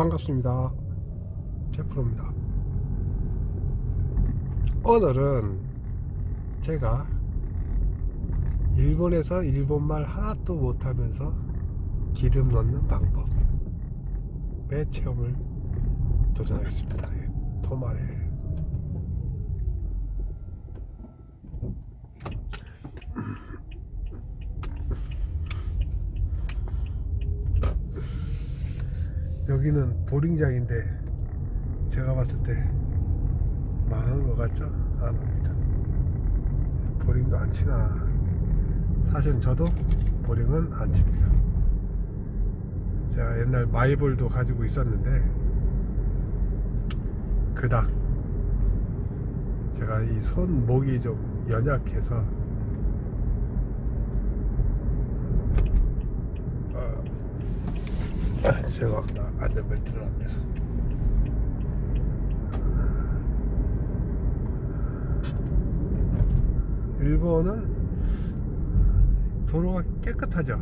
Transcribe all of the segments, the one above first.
반갑습니다. 제프로입니다. 오늘은 제가 일본에서 일본말 하나도 못하면서 기름 넣는 방법의 체험을 도전하겠습니다. 예, 토마레. 여기는 보링장인데 제가 봤을 때 망한 것 같죠? 안 합니다. 보링도 안 치나. 사실은 저도 보링은 안 칩니다. 제가 옛날 마이볼도 가지고 있었는데 그닥 제가 이 손목이 좀 연약해서 어, 아, 죄송합니다. 안전벨트를 안 매서. 일본은 도로가 깨끗하죠.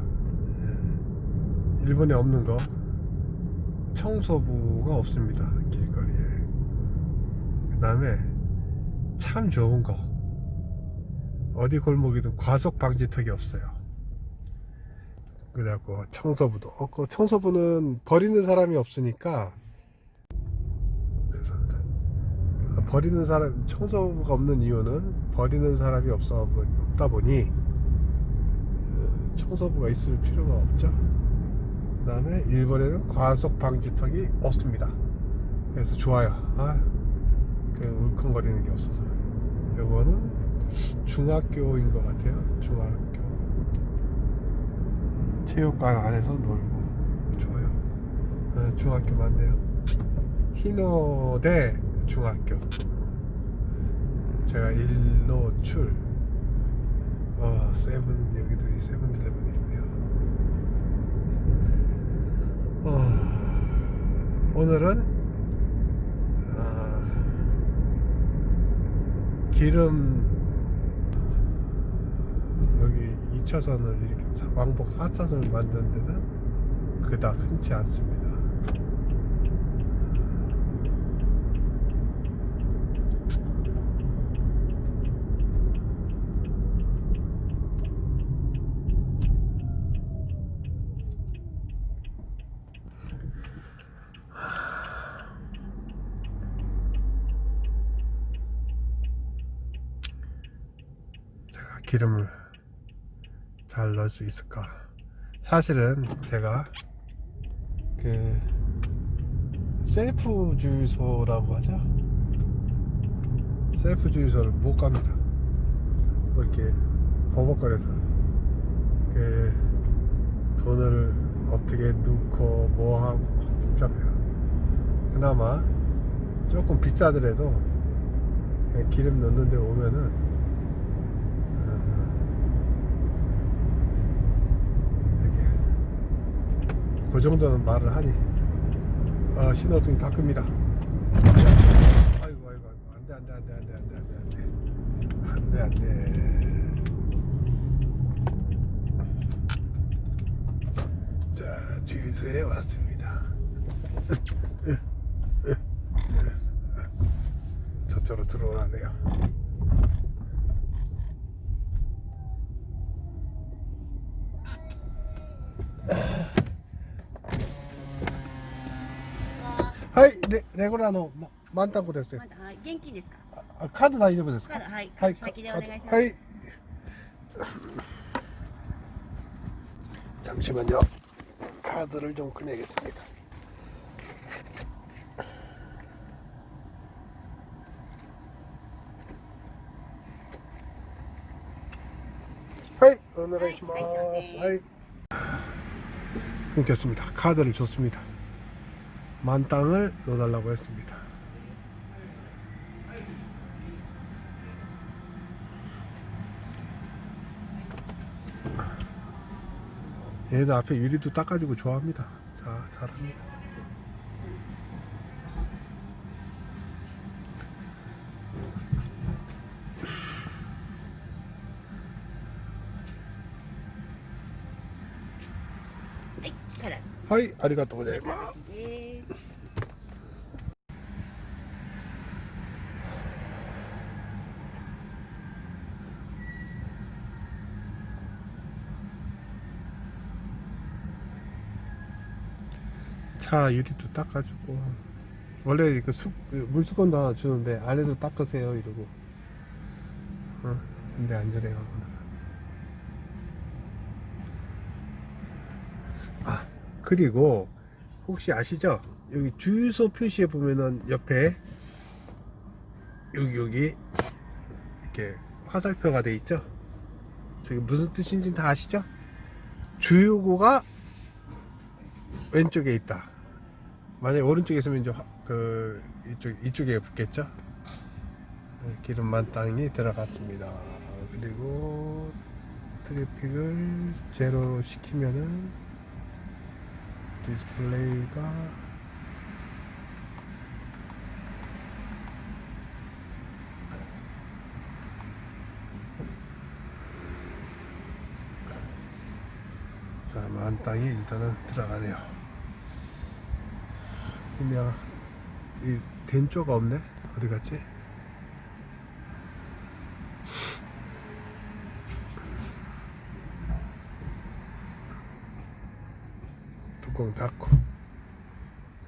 예. 일본에 없는 거 청소부가 없습니다. 길거리에. 그 다음에 참 좋은 거 어디 골목이든 과속 방지턱이 없어요. 그래갖고 청소부도 없고 청소부는 버리는 사람이 없으니까. 아, 버리는 사람 청소부가 없는 이유는 버리는 사람이 없어 보- 없다 보니 어, 청소부가 있을 필요가 없죠. 그 다음에 일본에는 과속 방지턱이 없습니다. 그래서 좋아요. 아, 그 울컹거리는 게 없어서. 요거는 중학교인 것 같아요. 중학교. 체육관 안에서 놀고 좋아요. 아, 중학교 맞네요. 희노대 중학교. 제가 일로 출. 어, 세븐 여기도 이 세븐일레븐이 있네요. 어, 오늘은 아, 기름 여기 2차선을 이렇게 사- 왕복 4차선을 만드는 데는 그닥 흔치 않습니다. 기름을 잘 넣을 수 있을까? 사실은 제가 그 셀프 주유소라고 하죠. 셀프 주유소를 못 갑니다. 뭐 이렇게 버벅거려서 그 돈을 어떻게 넣고 뭐 하고 복잡해요. 그나마 조금 비싸더라도 기름 넣는 데 오면은 이렇게 그 정도는 말을 하니 어, 신호등이 바뀝니다. 아이고 아이고 아이고 안돼 안돼 안돼 안돼 안돼 안돼 안돼 안돼 자 주유소에 왔습니다. 저쪽으로 들어오라네요. 하이 레, 레고라노 마- 만땅고 됐어요. まだはい元気ですか。 아, 카드 다이丈夫ですかまだはい。はい、先でお願いします。 하이. 잠시만요. 카드를 좀 꺼내겠습니다. 하이, 오늘하시마. 하이, 하이. 끊겼습니다. 카드를 줬습니다. 만 땅을 넣어달라고 했습니다. 얘네들 앞에 유리도 닦아주고 좋아합니다. 자, 잘합니다. 네, 하이, 아리가또 고자이마스. 예. 차 유리도 닦아주고. 원래 그 수, 그 물수건도 하나 주는데 안에도 닦으세요 이러고. 어, 근데 안 저래요 오늘은. 아 그리고 혹시 아시죠? 여기 주유소 표시에 보면은 옆에 여기 여기 이렇게 화살표가 돼 있죠? 저기 무슨 뜻인지 다 아시죠? 주유구가 왼쪽에 있다. 만약에 오른쪽에 있으면 이제 화- 그 이쪽 이쪽에 붙겠죠. 네, 기름 만 땅이 들어갔습니다. 그리고 트래픽을 제로로 시키면은 디스플레이가 자 만 땅이 일단은 들어가네요. 이냐 이 된조가 없네 어디 갔지? 뚜껑 닫고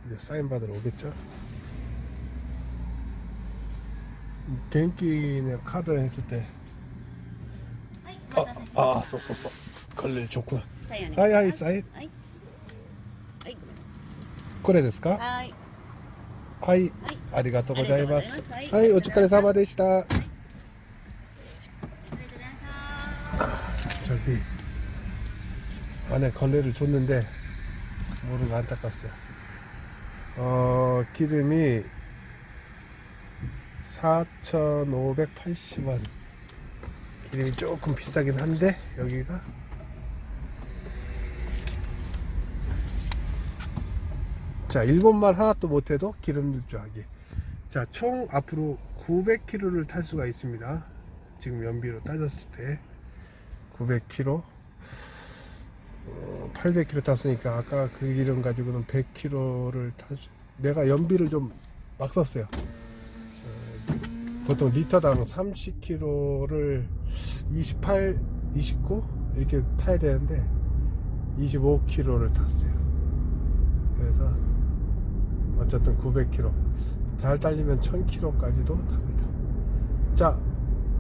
이제 사인 받으러 오겠죠? 갱기네 카드 했을 때 아, 아, 썼었어. 아, 걸릴 좋구나. 아이, 아이, 사인. これですかはいはい、ありがとうございますはいお疲れ様でした、はい、저기안에걸레를줬는데모르고안닦았어요어기름이4,580원 기름이 조금 비싸긴 한데 여기가 자 일본말 하나도 못해도 기름 늘줄하기 자 총 앞으로 900km를 탈 수가 있습니다. 지금 연비로 따졌을 때 900km, 어, 800km 탔으니까 아까 그 기름 가지고는 100km를 탈 수, 내가 연비를 좀 막 썼어요. 어, 보통 리터당 30km를 28, 29 이렇게 타야 되는데 25km를 탔어요. 그래서 어쨌든 900km 잘 달리면 1000km까지도 탑니다. 자,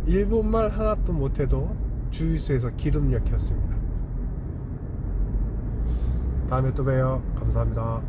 일본말 하나도 못해도 주유소에서 기름역 켰습니다. 다음에 또 봬요. 감사합니다.